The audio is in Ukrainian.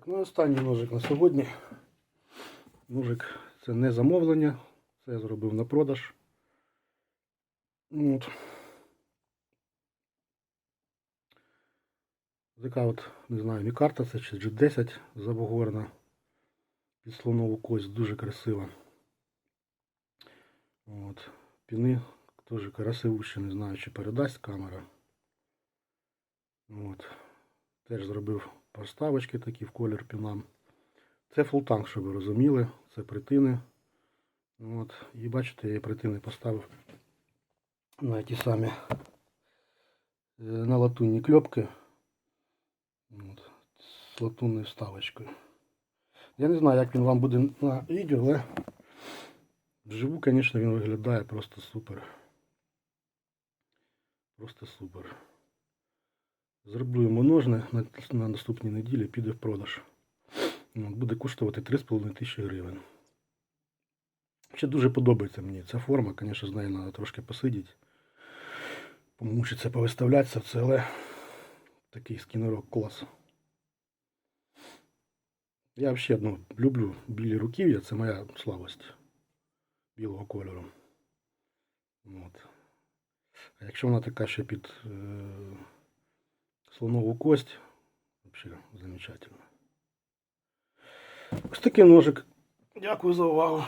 Так, ну і останній ножик на сьогодні. Ножик це не замовлення, це я зробив на продаж. От. Така от, не знаю, мікарта це чи G10 забугорна. Під слонову кость дуже красива. От. Піни теж красивущі, не знаю, чи передасть камера. От. Теж зробив проставочки такі в колір пінам. Це фултанк, щоб ви розуміли. Це притини. От. І бачите, я притини поставив на ті самі е, на латунні кльопки. От. З латунною вставочкою. Я не знаю, як він вам буде на відео, але вживу, звісно, він виглядає просто супер. Просто супер. Зроблю йому ножни на, на наступній неділі, піде в продаж. Буде коштувати 3,5 тисячі гривень. Ще дуже подобається мені ця форма, звісно, з нею треба трошки посидіти. Помучиться повиставлятися це, але такий скінерок клас. Я взагалі ну, люблю білі руків'я, це моя слабость білого кольору. От. А якщо вона така ще під е, слонову кость, взагалі замечательно. Ось такий ножик. Дякую за увагу.